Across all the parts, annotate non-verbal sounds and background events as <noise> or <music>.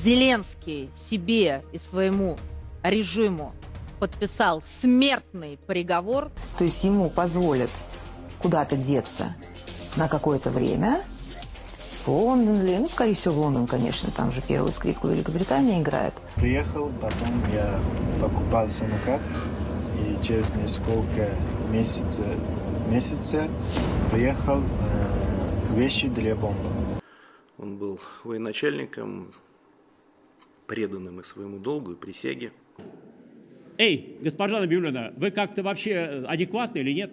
Зеленский себе и своему режиму подписал смертный приговор, То есть ему позволят куда-то деться на какое-то время. Лондон ну, скорее всего, в Лондон, конечно, там же первую скрипку Великобритания играет. Приехал, потом я покупал самокат, и через несколько месяцев, месяцев приехал э, вещи для бомбы. Он был военачальником, преданным и своему долгу, и присяге. Эй, госпожа Набиуллина, вы как-то вообще адекватны или нет?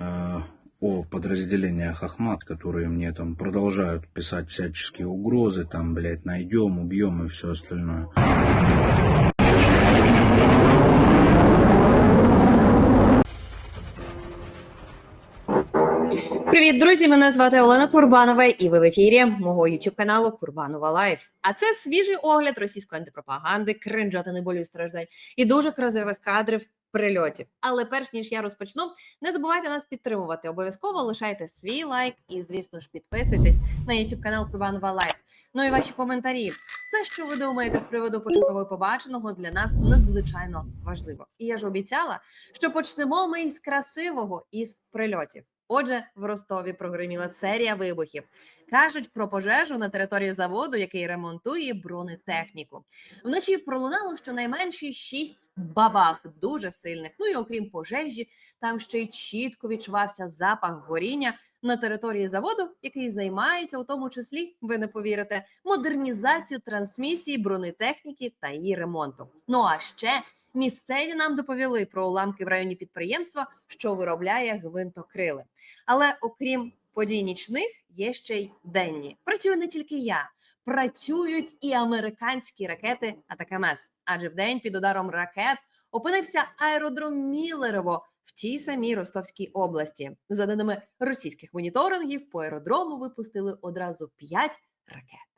э, о подразделениях Ахмат, которые мне там продолжают писать всяческие угрозы, там, блядь, найдем, убьем и все остальное. Привіт, друзі! Мене звати Олена Курбанова, і ви в ефірі мого youtube каналу Курбанова Лайф. А це свіжий огляд російської антипропаганди, кринжа та неболю страждань і дуже красивих кадрів прильотів. Але перш ніж я розпочну, не забувайте нас підтримувати. Обов'язково лишайте свій лайк і, звісно ж, підписуйтесь на youtube канал Курбанова Лайф. Ну і ваші коментарі. Все, що ви думаєте з приводу почутого і побаченого, для нас надзвичайно важливо. І я ж обіцяла, що почнемо ми із красивого із прильотів. Отже, в Ростові прогреміла серія вибухів. Кажуть про пожежу на території заводу, який ремонтує бронетехніку. Вночі пролунало щонайменше шість бабах, дуже сильних. Ну і окрім пожежі, там ще й чітко відчувався запах горіння на території заводу, який займається у тому числі, ви не повірите, модернізацією трансмісії бронетехніки та її ремонту. Ну а ще місцеві нам доповіли про уламки в районі підприємства, що виробляє гвинтокрили. Але окрім подій нічних, є ще й денні. Працюю не тільки я, працюють і американські ракети Атакамес. Адже в день під ударом ракет опинився аеродром Міллерово в тій самій Ростовській області. За даними російських моніторингів, по аеродрому випустили одразу п'ять ракет.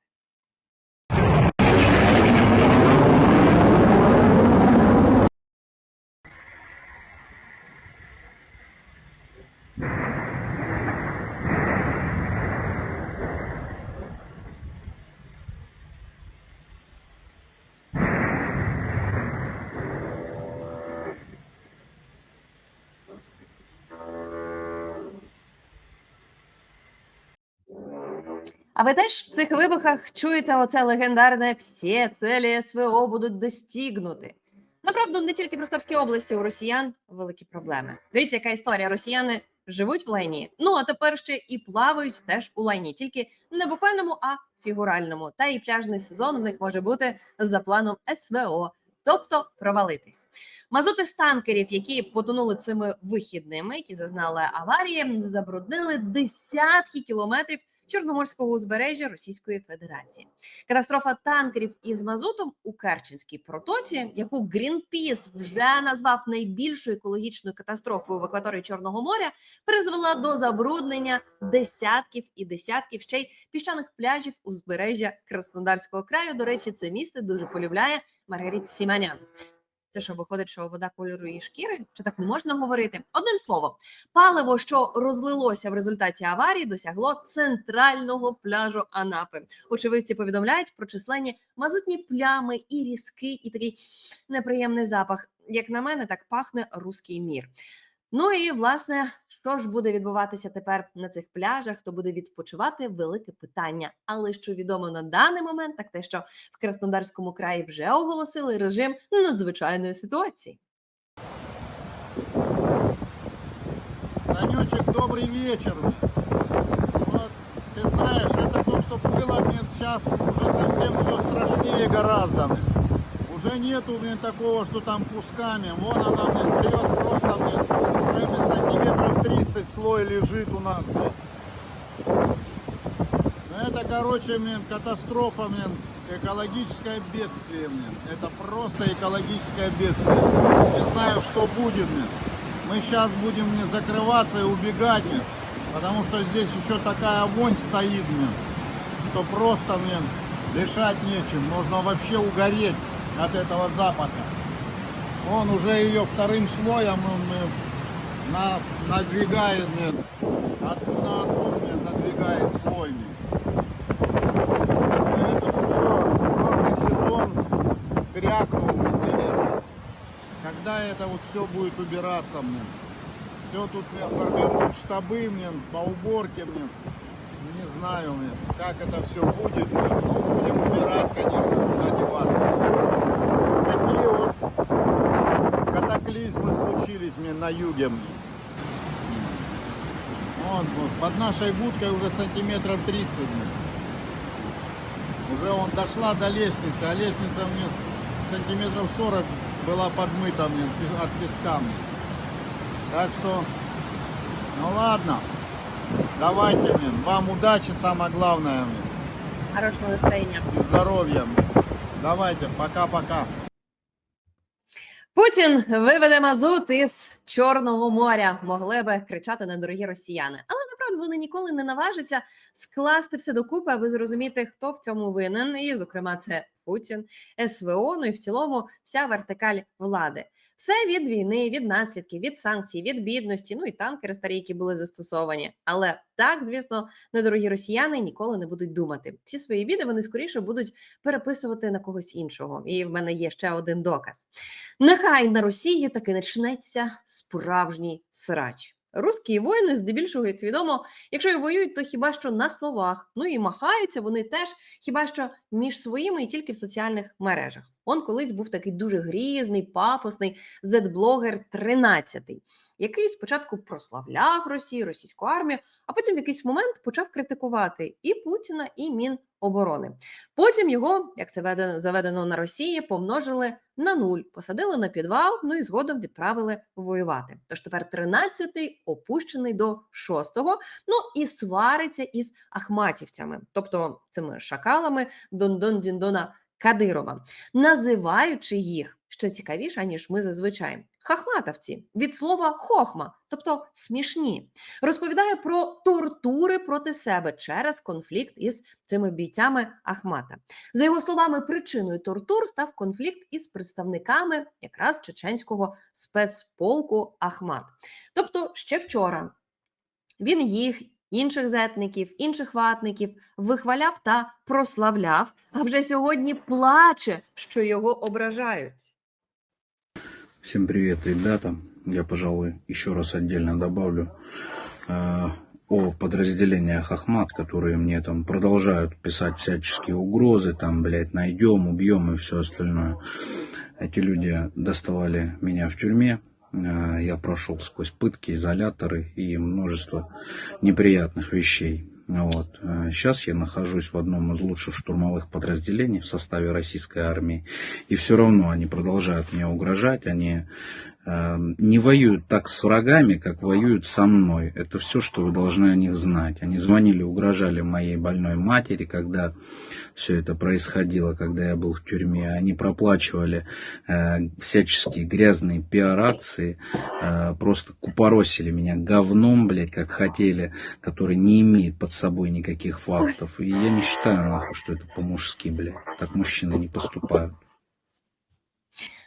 А ви теж в цих вибухах чуєте оце легендарне всі цілі СВО будуть достігнути. Направду, не тільки в Ростовській області у росіян великі проблеми. Дивіться, яка історія. Росіяни живуть в лайні. Ну а тепер ще і плавають теж у лайні, тільки не буквальному, а фігуральному. Та і пляжний сезон в них може бути за планом СВО. Тобто провалитись. Мазути з танкерів, які потонули цими вихідними, які зазнали аварії, забруднили десятки кілометрів чорноморського узбережжя Російської Федерації. Катастрофа танкерів із мазутом у Керченській протоці, яку Грінпіс вже назвав найбільшою екологічною катастрофою в акваторії Чорного моря, призвела до забруднення десятків і десятків ще й піщаних пляжів узбережжя Краснодарського краю. До речі, це місце дуже полюбляє Маргарит Сіманян. Це що виходить, що вода кольору її шкіри? Чи так не можна говорити? Одним словом, паливо, що розлилося в результаті аварії, досягло центрального пляжу Анапи. Очевидці повідомляють про численні мазутні плями і різки, і такий неприємний запах. Як на мене, так пахне руський мір. Ну і власне, що ж буде відбуватися тепер на цих пляжах, хто буде відпочивати велике питання. Але що відомо на даний момент, так те, що в Краснодарському краї вже оголосили режим надзвичайної ситуації. Санечек, добрый вечер. Вот, ты знаешь, это то, что было, мне сейчас уже совсем все страшнее гораздо. Уже нету, блин, такого, что там кусками. Вон она, блин, вперед просто, блин, уже, блин, сантиметров 30 слой лежит у нас, блин. Ну, Это, короче, блин, катастрофа, блин, экологическое бедствие, блин. Это просто экологическое бедствие. Не знаю, что будет, блин. Мы сейчас будем блин, закрываться и убегать, блин, потому что здесь еще такая вонь стоит, блин, что просто, блин, дышать нечем. Можно вообще угореть от этого запаха. Он уже ее вторым слоем он э, надвигает, э, одну на одну надвигает слойми. Поэтому все, сезон крякнул, наверное. Когда это вот все будет убираться мне? Все тут мне формируют штабы мне, по уборке мне. Не знаю мне, как это все будет. Ну, будем убирать, конечно, куда деваться. На юге. Вон, вот, под нашей будкой уже сантиметров 30 мне. Уже он дошла до лестницы, а лестница мне сантиметров 40 была подмыта мне от песка мне. Так что, ну ладно, давайте мне, вам удачи, самое главное мне, Хорошого настроєння. и здоровья. Давайте, пока-пока. Путін виведе мазут із Чорного моря. Могли би кричати на дорогі росіяни, але направду вони ніколи не наважаться скласти все докупи, аби зрозуміти, хто в цьому винен. І, зокрема, це Путін, СВО, ну і в цілому вся вертикаль влади. Все від війни, від наслідків, від санкцій, від бідності, ну і танкери старі, які були застосовані. Але так, звісно, недорогі росіяни ніколи не будуть думати. Всі свої біди вони скоріше будуть переписувати на когось іншого. І в мене є ще один доказ. Нехай на Росії таки начнеться справжній срач. Руські воїни, здебільшого, як відомо, якщо і воюють, то хіба що на словах. Ну і махаються вони теж хіба що між своїми і тільки в соціальних мережах. Он колись був такий дуже грізний, пафосний зет-блогер 13-й, який спочатку прославляв Росію, російську армію, а потім в якийсь момент почав критикувати і Путіна, і Міноборони. Потім його, як це веде- заведено на Росії, помножили на нуль, посадили на підвал, ну і згодом відправили воювати. Тож тепер 13-й опущений до 6-го, ну і свариться із ахматівцями, тобто цими шакалами Дондон Діндона Кадирова, називаючи їх ще цікавіше, ніж ми зазвичай. Хахматовці від слова хохма, тобто смішні, розповідає про тортури проти себе через конфлікт із цими бійцями Ахмата. За його словами, причиною тортур став конфлікт із представниками якраз чеченського спецполку Ахмат. Тобто, ще вчора він їх, інших зетників, інших ватників вихваляв та прославляв, а вже сьогодні плаче, що його ображають. Всем привет, ребята. Я, пожалуй, еще раз отдельно добавлю э, о подразделениях Ахмат, которые мне там продолжают писать всяческие угрозы, там, блядь, найдем, убьем и все остальное. Эти люди доставали меня в тюрьме, э, я прошел сквозь пытки, изоляторы и множество неприятных вещей. Вот. Э, Сейчас я нахожусь в одном из лучших штурмовых подразделений в составе российской армии. И все равно они продолжают мне угрожать. Они э, не воюют так с врагами, как воюют со мной. Это все, что вы должны о них знать. Они звонили, угрожали моей больной матери, когда все это происходило, когда я был в тюрьме. Они проплачивали э, всяческие грязные пиар-акции, э, просто купоросили меня говном, блядь, как хотели, который не имеет под собой никаких фактов. И я не считаю, нахуй, что это по-мужски, блядь. Так мужчины не поступают.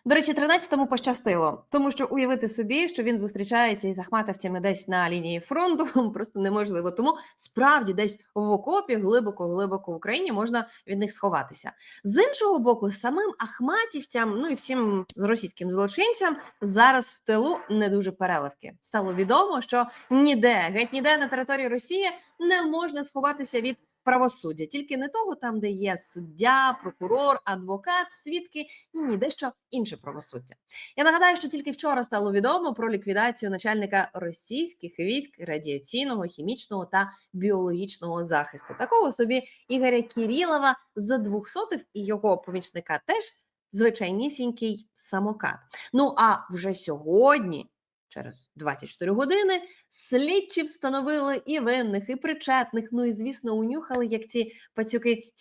До речі, 13-му пощастило, тому що уявити собі, що він зустрічається із ахматовцями десь на лінії фронту, <laughs> просто неможливо. Тому справді десь в окопі, глибоко, глибоко в Україні можна від них сховатися. З іншого боку, самим ахматівцям, ну і всім російським злочинцям зараз в тилу не дуже переливки. Стало відомо, що ніде, геть ніде на території Росії не можна сховатися від. Правосуддя тільки не того, там, де є суддя, прокурор, адвокат, свідки, ні, дещо інше правосуддя. Я нагадаю, що тільки вчора стало відомо про ліквідацію начальника російських військ радіаційного, хімічного та біологічного захисту. Такого собі Ігоря Кірілова за 200 і його помічника теж звичайнісінький самокат. Ну а вже сьогодні. Через 24 години слідчі встановили і винних, і причетних. Ну і звісно, унюхали, як ці пацюки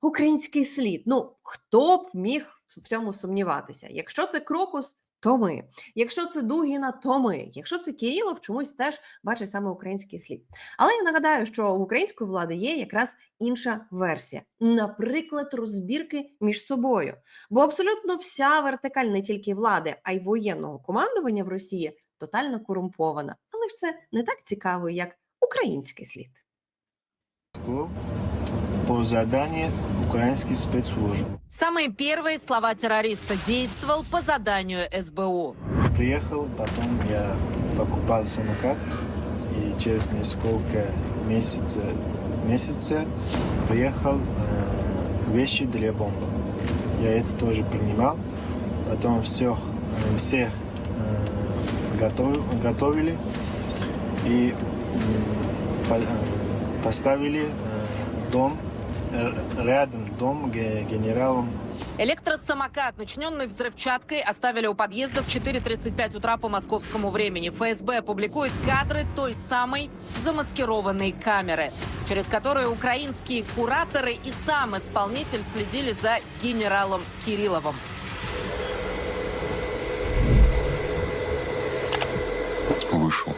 український слід. Ну хто б міг в цьому сумніватися? Якщо це крокус, то ми. Якщо це Дугіна, то ми. Якщо це Кирилов, чомусь теж бачить саме український слід. Але я нагадаю, що в української влади є якраз інша версія, наприклад, розбірки між собою. Бо абсолютно вся вертикаль не тільки влади, а й воєнного командування в Росії тотально корумпована. Але ж це не так цікаво, як український слід. по заданию украинские спецслужбы. Самые первые слова террориста действовал по заданию СБУ. Приехал, потом я покупал самокат, и через несколько месяцев, месяцев приехал э, вещи для бомбы. Я это тоже принимал. Потом все, все э, готов- готовили и э, поставили э, дом, э, рядом дом ге- генералом Электросамокат, начиненный взрывчаткой, оставили у подъезда в 4.35 утра по московскому времени. ФСБ публикует кадры той самой замаскированной камеры, через которую украинские кураторы и сам исполнитель следили за генералом Кирилловым. Вышел.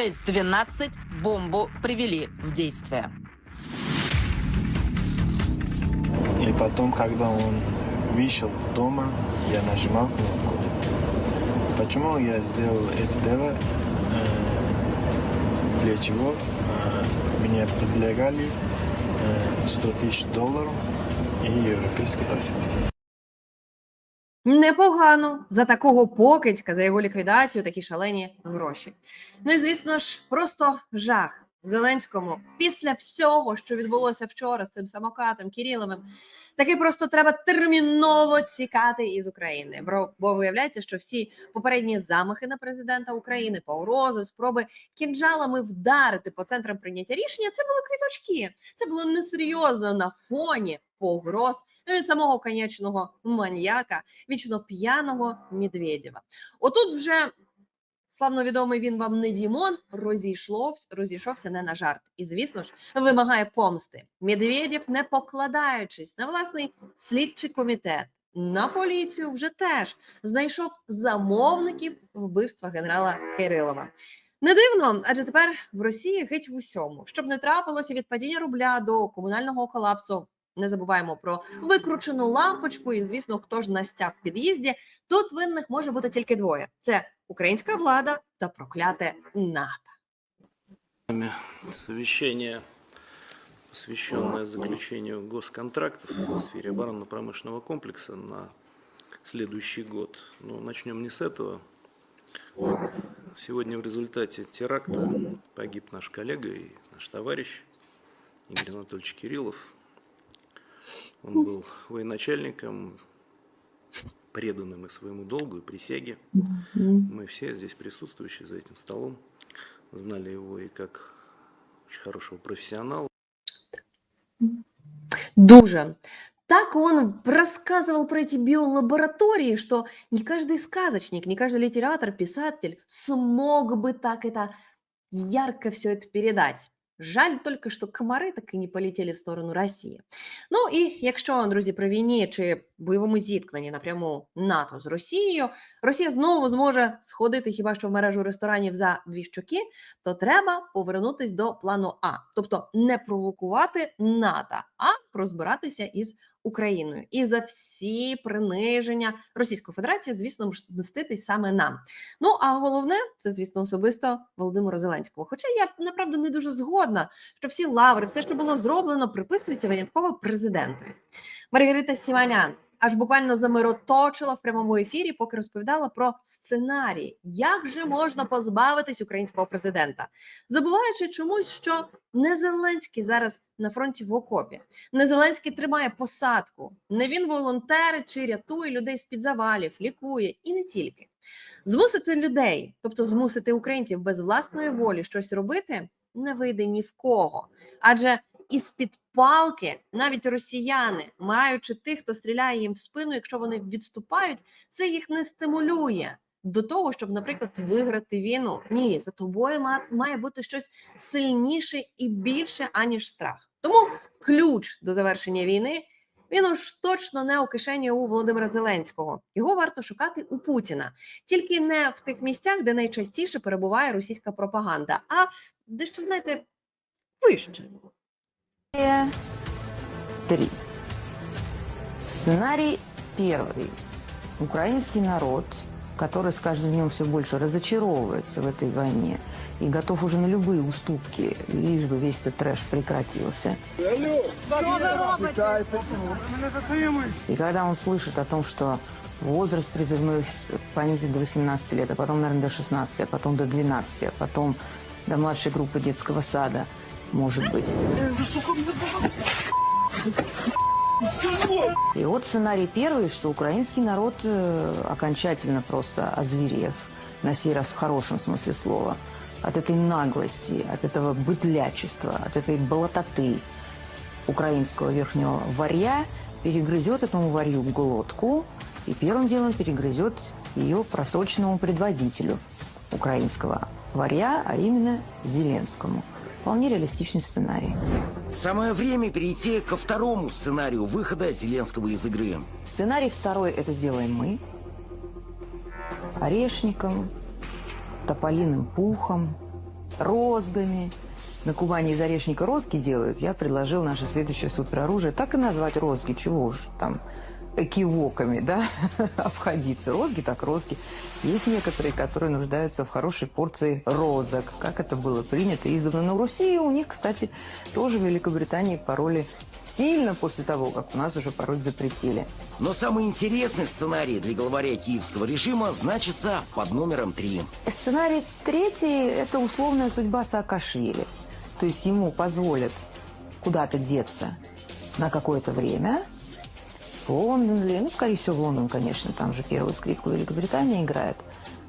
6.12 бомбу привели в действие. И потом, когда он вышел дома, я нажимал кнопку. Почему я сделал это дело? Э, Для чего? Э, Мне предлагали э, 100 тысяч долларов и европейский паспорт. Непогано за такого покидька, за його ліквідацію, такі шалені гроші. Ну і звісно ж, просто жах Зеленському після всього, що відбулося вчора з цим самокатом Кириловим, таки просто треба терміново тікати із України. Бо, виявляється, що всі попередні замахи на президента України, погрози, спроби кінжалами вдарити по центрам прийняття рішення, це були квіточки. Це було несерйозно на фоні погроз від самого конячного маньяка, вічно п'яного Медведєва. Отут вже славновідомий він вам не Дімон розійшловся, розійшовся не на жарт. І, звісно ж, вимагає помсти. Медведєв, не покладаючись на власний слідчий комітет. На поліцію вже теж знайшов замовників вбивства генерала Кирилова. Не дивно, адже тепер в Росії геть в усьому, щоб не трапилося від падіння рубля до комунального колапсу. Не забуваємо про викручену лампочку, і звісно, хто ж настяв в під'їзді. Тут винних може бути тільки двоє: це українська влада та прокляте НАТО. Совещание, посвященное заключению госконтрактов в сфере оборонно-промышленного комплекса на следующий год. Но начнем не с этого. Сегодня в результате теракта погиб наш коллега и наш товарищ Игорь Анатольевич Кириллов. Он был военачальником, преданным и своему долгу и присяге. Мы все здесь присутствующие за этим столом знали его и как очень хорошего профессионала, Дуже. Так он рассказывал про эти биолаборатории, что не каждый сказочник, не каждый литератор, писатель смог бы так это ярко все это передать. Жаль только, що комари таки не полетіли в сторону Росії. Ну і якщо, друзі, при війні чи бойовому зіткненні напряму НАТО з Росією, Росія знову зможе сходити хіба що в мережу ресторанів за дві щоки, то треба повернутись до плану А, тобто не провокувати НАТО, а розбиратися із Україною і за всі приниження Російської Федерації, звісно, мститись саме нам. Ну а головне, це звісно особисто Володимиру Зеленського. Хоча я направду не дуже згодна, що всі лаври, все, що було зроблено, приписується винятково президентові. Маргарита Сіманян аж буквально замироточила в прямому ефірі, поки розповідала про сценарії, як же можна позбавитись українського президента, забуваючи чомусь, що не Зеленський зараз на фронті в окопі, не Зеленський тримає посадку, не він волонтерить чи рятує людей з під завалів, лікує. І не тільки. Змусити людей, тобто змусити українців без власної волі щось робити, не вийде ні в кого. Адже із під палки навіть росіяни, маючи тих, хто стріляє їм в спину, якщо вони відступають, це їх не стимулює до того, щоб, наприклад, виграти війну. Ні, за тобою ма- має бути щось сильніше і більше, аніж страх. Тому ключ до завершення війни. Він уж точно не у кишені у Володимира Зеленського. Його варто шукати у Путіна, тільки не в тих місцях, де найчастіше перебуває російська пропаганда, а дещо знаєте вище. Три. Сценарий первый. Украинский народ, который с каждым днем все больше разочаровывается в этой войне и готов уже на любые уступки, лишь бы весь этот трэш прекратился. И когда он слышит о том, что возраст призывной понизит до 18 лет, а потом, наверное, до 16, а потом до 12, а потом до младшей группы детского сада, может быть. И вот сценарий первый, что украинский народ э, окончательно просто озверев, на сей раз в хорошем смысле слова, от этой наглости, от этого быдлячества, от этой болототы украинского верхнего варья, перегрызет этому варью глотку и первым делом перегрызет ее просроченному предводителю украинского варья, а именно Зеленскому. Вполне реалистичный сценарий. Самое время перейти ко второму сценарию выхода Зеленского из игры. Сценарий второй – это сделаем мы. Орешником, тополиным пухом, розгами. На Кубани из орешника розги делают. Я предложил наше следующее супероружие так и назвать розги. Чего уж там экивоками, да, <laughs> обходиться. Розги так розги. Есть некоторые, которые нуждаются в хорошей порции розок, как это было принято издавна на Руси. И у них, кстати, тоже в Великобритании пароли сильно после того, как у нас уже пароль запретили. Но самый интересный сценарий для главаря киевского режима значится под номером три. Сценарий третий – это условная судьба Саакашвили. То есть ему позволят куда-то деться на какое-то время. Лондон? Ну, скорее всего, Лондон, конечно. Там же первую скрипку Великобритания играет.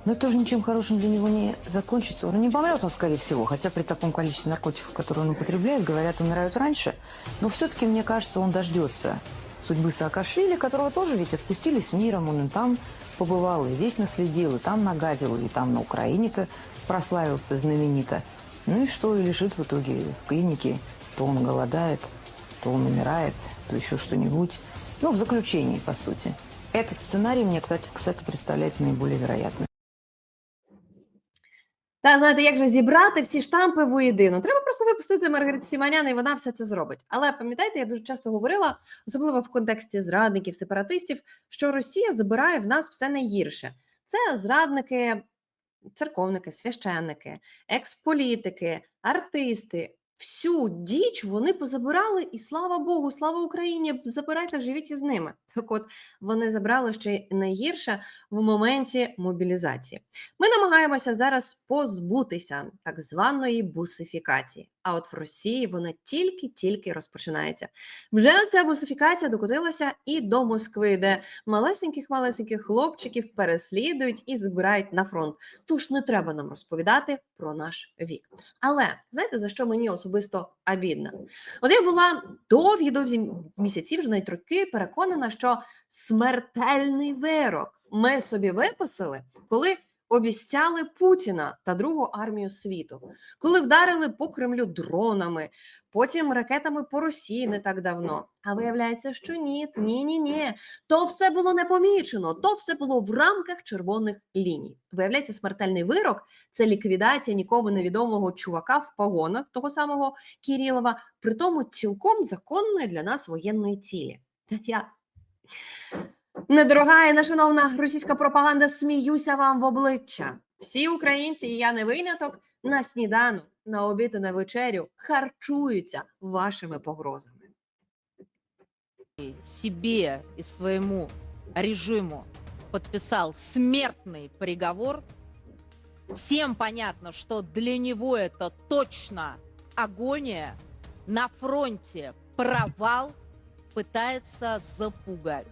Но это тоже ничем хорошим для него не закончится. Он не помрет, он, скорее всего. Хотя при таком количестве наркотиков, которые он употребляет, говорят, умирают раньше. Но все-таки, мне кажется, он дождется судьбы Саакашвили, которого тоже ведь отпустили с миром. Он и там побывал, и здесь наследил, и там нагадил, и там на Украине-то прославился знаменито. Ну и что, и лежит в итоге в клинике. То он голодает, то он умирает, то еще что-нибудь. Ну, в заключении, по сути. Этот сценарий мне, кстати, представляется наиболее вероятным. Та знаєте, як же зібрати всі штампи воєдину? Треба просто випустити Маргариту Сіманян, і вона все це зробить. Але пам'ятаєте, я дуже часто говорила, особливо в контексті зрадників, сепаратистів, що Росія забирає в нас все найгірше. Це зрадники, церковники, священники, експолітики, артисти. Всю діч вони позабирали, і слава Богу, слава Україні! Забирайте, живіть із ними. Так от вони забрали ще найгірше в моменті мобілізації. Ми намагаємося зараз позбутися так званої бусифікації. А от в Росії вона тільки-тільки розпочинається. Вже ця бусифікація докотилася і до Москви, де малесеньких малесеньких хлопчиків переслідують і збирають на фронт. Тож не треба нам розповідати про наш вік. Але знаєте за що мені особисто обідно? От я була довгі довгі місяці, вже навіть роки, переконана, що смертельний вирок ми собі виписали, коли обіцяли Путіна та другу армію світу, коли вдарили по Кремлю дронами, потім ракетами по Росії не так давно. А виявляється, що ні, ні, ні, ні. То все було не помічено, то все було в рамках червоних ліній. Виявляється, смертельний вирок це ліквідація нікому невідомого чувака в погонах того самого Кірілова, при тому цілком законної для нас воєнної цілі. Я недорога і нешановна російська пропаганда, сміюся вам в обличчя. Всі українці, і я не виняток, на сніданок, на обід і на вечерю харчуються вашими погрозами. себе и своему режиму подписал смертный приговор, всем понятно, что для него это точно агония, на фронте провал, пытается запугать.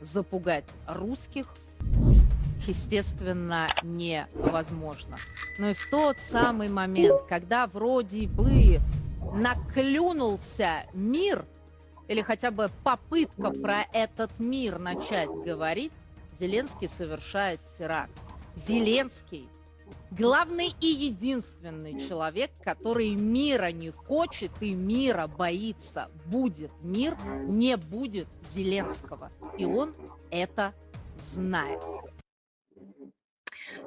Запугать русских, естественно, невозможно. Но и в тот самый момент, когда вроде бы наклюнулся мир, или хотя бы попытка про этот мир начать говорить, Зеленский совершает теракт. Зеленский главный и единственный человек, который мира не хочет и мира боится. Будет мир, не будет Зеленского. И он это знает.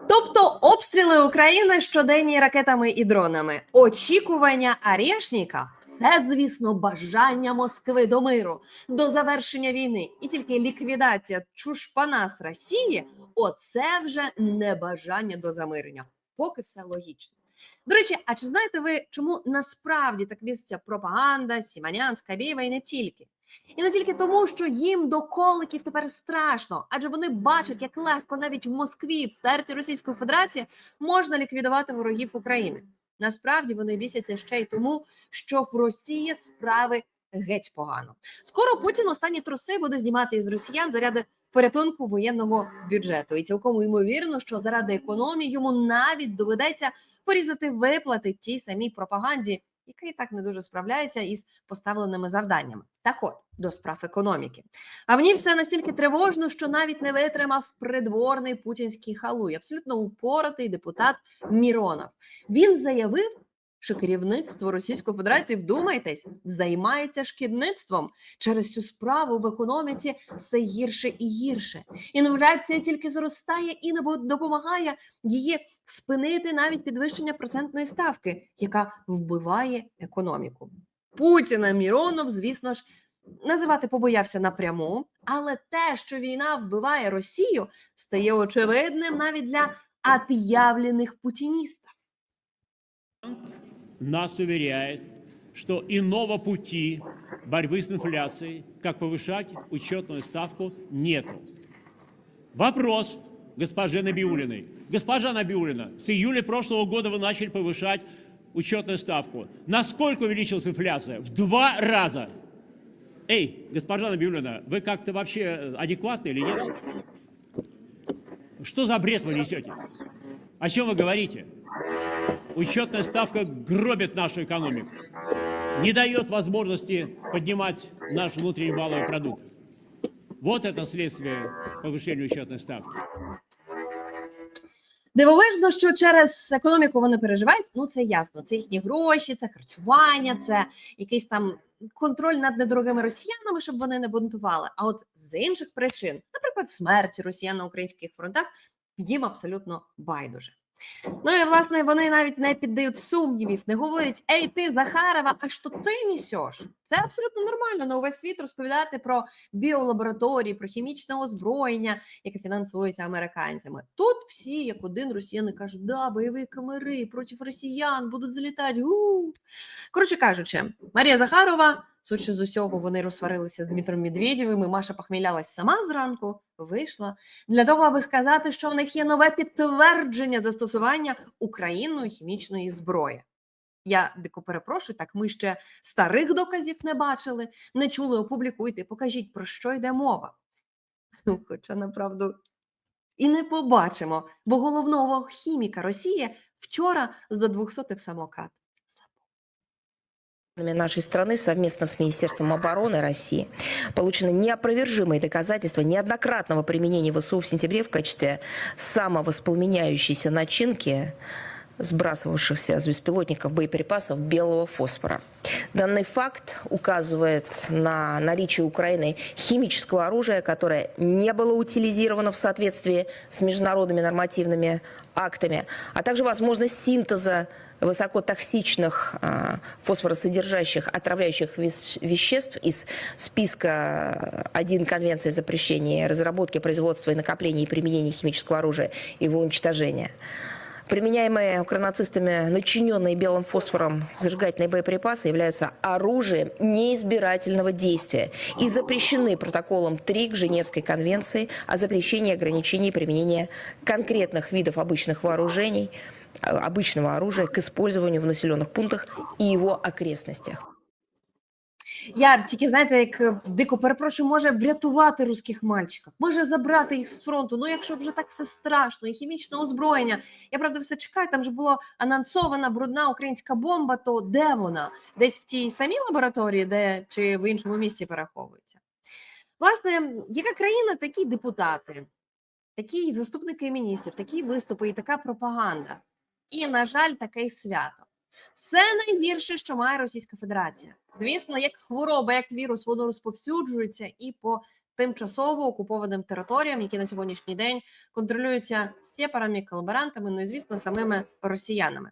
Тобто обстріли України щоденні ракетами і дронами, очікування Арєшніка це, звісно, бажання Москви до миру, до завершення війни, і тільки ліквідація чушпана з Росії оце вже небажання до замирення. Поки все логічно. До речі, а чи знаєте ви, чому насправді так міститься пропаганда, Сіманян, Скабєєва і не тільки? І не тільки тому, що їм до коликів тепер страшно, адже вони бачать, як легко навіть в Москві, в серці Російської Федерації, можна ліквідувати ворогів України. Насправді вони бісяться ще й тому, що в Росії справи геть погано. Скоро Путін останні труси буде знімати із росіян заради порятунку воєнного бюджету. І цілком ймовірно, що заради економії йому навіть доведеться порізати виплати тій самій пропаганді, яка і так не дуже справляється із поставленими завданнями. Так от до справ економіки. А в ній все настільки тривожно, що навіть не витримав придворний путінський халуй, абсолютно упоратий депутат Міронов. Він заявив, що керівництво Російської Федерації, вдумайтесь, займається шкідництвом через цю справу в економіці все гірше і гірше. Інфляція тільки зростає і не допомагає її спинити навіть підвищення процентної ставки, яка вбиває економіку. Путіна Міронов, звісно ж, називати побоявся напряму, але те, що війна вбиває Росію, стає очевидним навіть для отъявлених путіністів. Нас уверяет, что иного пути борьбы с инфляцией, как повышать учетную ставку, нету. Вопрос госпоже Набиулиной. Госпожа Набиулина, с июля прошлого года вы начали повышать учетную ставку. Насколько увеличилась инфляция? В два раза. Эй, госпожа Набиулина, вы как-то вообще адекватны или нет? Что за бред вы несете? О чем вы говорите? Учетная ставка гробит нашу экономику, не дает возможности поднимать наш внутренний валовый продукт. Вот это следствие повышения учетной ставки. Дивовижно, що через економіку вони переживають. Ну це ясно. Це їхні гроші, це харчування, це якийсь там контроль над недорогими росіянами, щоб вони не бунтували. А от з інших причин, наприклад, смерті росіян на українських фронтах, їм абсолютно байдуже. Ну і власне вони навіть не піддають сумнівів, не говорять: Ей, ти Захарова, а що ти несеш? Це абсолютно нормально на увесь світ розповідати про біолабораторії, про хімічне озброєння, яке фінансується американцями. Тут всі, як один росіяни, кажуть, да, бойові камери проти росіян будуть залітати. У. Коротше кажучи, Марія Захарова, судячи з усього, вони розсварилися з Дмитром Медведєвим, і Маша похмілялась сама зранку, вийшла для того, аби сказати, що в них є нове підтвердження застосування Україною хімічної зброї. Я дико перепрошую, так ми ще старих доказів не бачили, не чули, опублікуйте, покажіть, про що йде мова. Ну, Хоча, направду, і не побачимо, бо головного хіміка Росії вчора за 200 в самокат нашей страны совместно с Министерством обороны России получены неопровержимые доказательства неоднократного применения ВСУ в сентябре в качестве самовоспламеняющейся начинки сбрасывавшихся с беспилотников боеприпасов белого фосфора. Данный факт указывает на наличие Украины химического оружия, которое не было утилизировано в соответствии с международными нормативными актами, а также возможность синтеза высокотоксичных а, фосфоросодержащих отравляющих веществ из списка 1 Конвенции о запрещении разработки, производства и накопления и применения химического оружия и его уничтожения. Применяемые укранацистами начиненные белым фосфором зажигательные боеприпасы являются оружием неизбирательного действия и запрещены протоколом 3 к Женевской конвенции о запрещении и ограничении применения конкретных видов обычных вооружений, э, обычного оружия к использованию в населенных пунктах и его окрестностях. Я тільки знаєте, як е, дико перепрошую, може врятувати русських мальчиків, може забрати їх з фронту. Ну, якщо вже так все страшно, і хімічне озброєння. Я правда все чекаю. Там же було анонсована брудна українська бомба. То де вона? Десь в тій самій лабораторії, де чи в іншому місці переховується? Власне, яка країна, такі депутати, такі заступники міністрів, такі виступи і така пропаганда. І, на жаль, таке свято. Все найгірше, що має Російська Федерація. Звісно, як хвороба, як вірус, воно розповсюджується і по тимчасово окупованим територіям, які на сьогоднішній день контролюються сєпарами, колаборантами, ну і звісно, самими росіянами.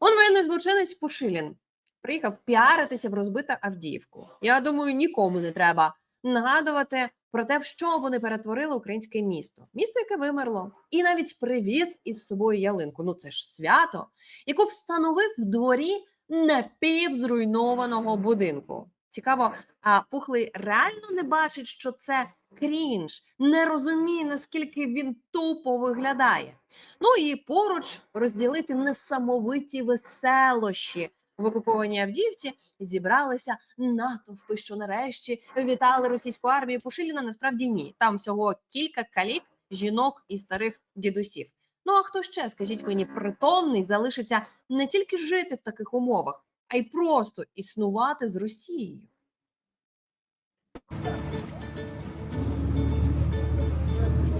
Он воєнний злочинець Пушилін приїхав піаритися в розбита Авдіївку. Я думаю, нікому не треба нагадувати про те, в що вони перетворили українське місто, місто, яке вимерло, і навіть привіз із собою ялинку. Ну це ж свято, яку встановив в дворі напівзруйнованого будинку. Цікаво, а пухлий реально не бачить, що це крінж, не розуміє, наскільки він тупо виглядає. Ну і поруч розділити несамовиті веселощі в окупованій Авдіївці зібралися натовпи, що нарешті вітали російську армію. Пушиліна насправді ні. Там всього кілька калік, жінок і старих дідусів. Ну а хто ще, скажіть мені, притомний залишиться не тільки жити в таких умовах, а й просто існувати з Росією.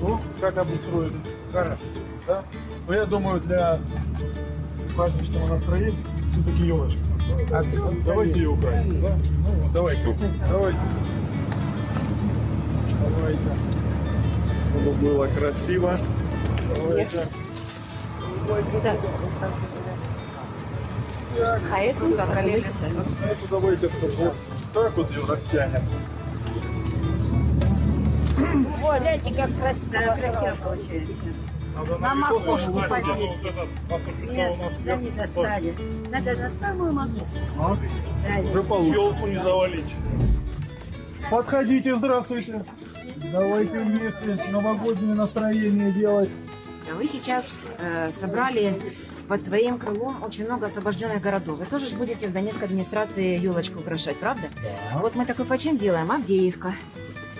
Ну, как обустроили? Хорошо, да? Но я думаю, для праздничного настроения все-таки елочка. Давайте ее украсим, да? Ну, давайте. Давайте. Давайте. Чтобы было красиво. Давайте. А это как Эту давайте, чтобы вот так вот ее растянем. Ой, гляньте, как красиво, красиво получается. На макушку повесить. Нет, да не достанет. Надо на самую макушку. А? Уже получше. Елку не завалить. Подходите, здравствуйте. Давайте вместе новогоднее настроение делать. Вы сейчас э, собрали под своим крылом очень много освобожденных городов. Вы тоже ж будете в Донецкой администрации елочку украшать, правда? Вот мы такой почин делаем, Авдеевка.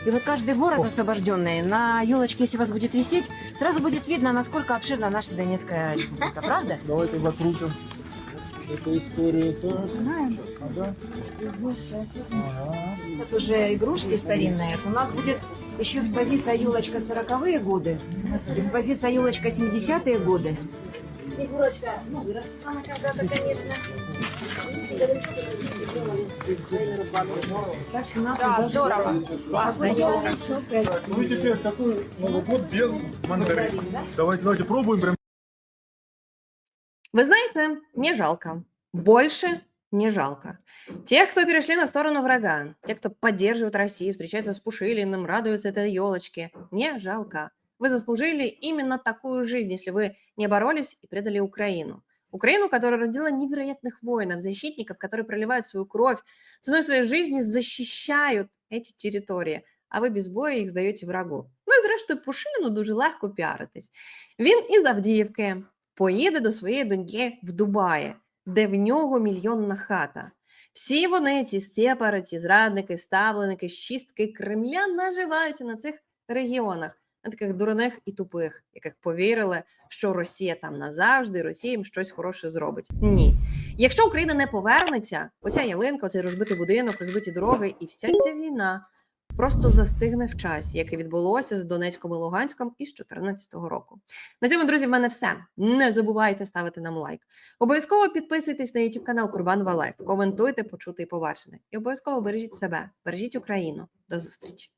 И вот каждый город освобожденный на елочке, если вас будет висеть, сразу будет видно, насколько обширна наша Донецкая республика, правда? Давайте закрутим эту историю. Начинаем. Ага. Вот уже игрушки старинные. У нас будет еще экспозиция елочка 40-е годы, экспозиция елочка 70-е годы. Снегурочка, ну, она когда-то, конечно. Да, здорово. Ну и теперь какой Новый год без мандарин? Давайте, давайте пробуем прям. Вы знаете, не жалко. Больше не жалко. Тех, кто перешли на сторону врага, те, кто поддерживает Россию, встречаются с Пушилиным, радуются этой елочке, не жалко. Вы заслужили именно такую жизнь, если вы не боролись и предали Украину. Украину, которая родила невероятных воинов, защитников, которые проливают свою кровь, ценой своей жизни защищают эти территории, а ви без бою їх здаєте врагу. Ну і зрештою, Пушиліну дуже легко піаритись. Він із Авдіївки поїде до своєї доньки в Дубаї, де в нього мільйонна хата. Всі вони, ці сепари, ці зрадники, ставленики, щістки Кремля наживаються на цих регіонах, на таких дурних і тупих, яких повірили, що Росія там назавжди, Росія їм щось хороше зробить. Ні. Якщо Україна не повернеться, оця ялинка, оцей розбитий будинок, розбиті дороги і вся ця війна просто застигне в часі, як і відбулося з Донецьком і Луганськом із 2014 року. На цьому, друзі, в мене все. Не забувайте ставити нам лайк. Обов'язково підписуйтесь на YouTube канал Курбан Валайф, коментуйте, почути і побачене. І обов'язково бережіть себе, бережіть Україну. До зустрічі.